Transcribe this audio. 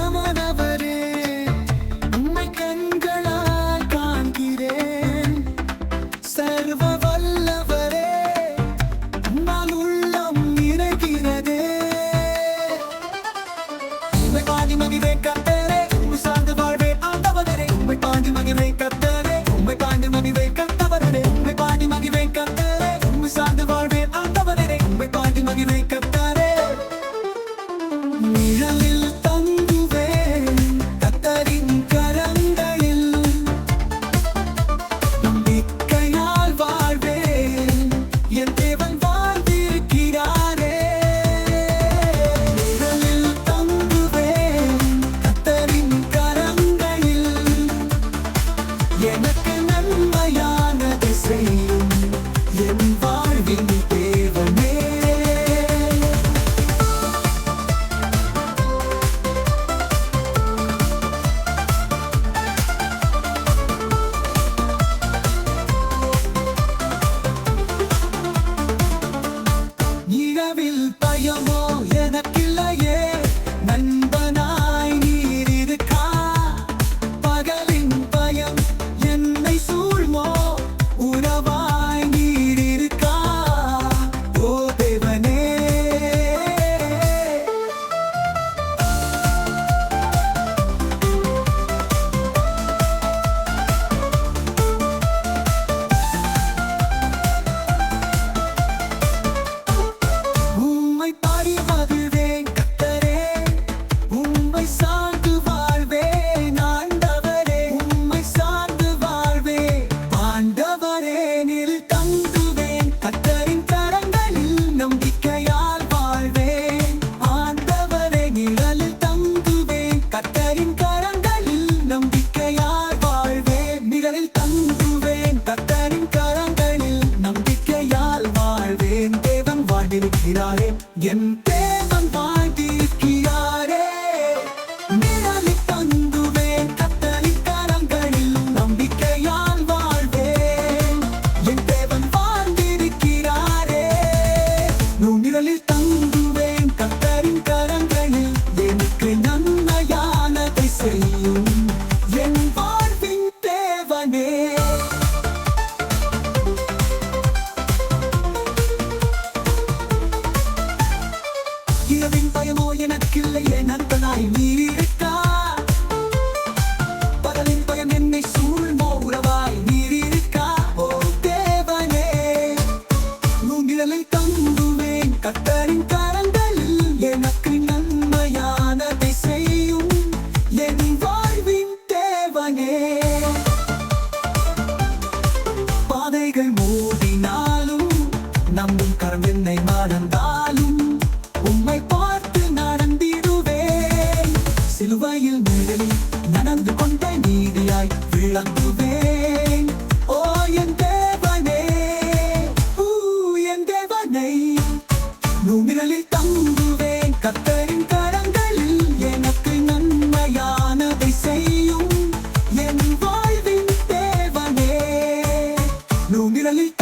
பிரியமானவரே உம்மை கண்களால் காண்கிறேன். சர்வ வல்லவரே உம்மால் உள்ளம் இணைகிறதே. பாதி Hidden தேனில் தங்குவேன். கத்தரின் கரங்களில் நம்பிக்கையால் வாழ்வேன். ஆண்டவரை நிழலில் தங்குவேன். கத்தரின் கரங்களில் நம்பிக்கையால் வாழ்வேன். நிழலில் தங்குவேன். கத்தரின் கரங்களில் நம்பிக்கையால் வாழ்வேன். தேவன் வாழ்ந்திருக்கிறாரே. என் பாதைகள் மூடினாலும் நம்பும் கரம் என்னை really?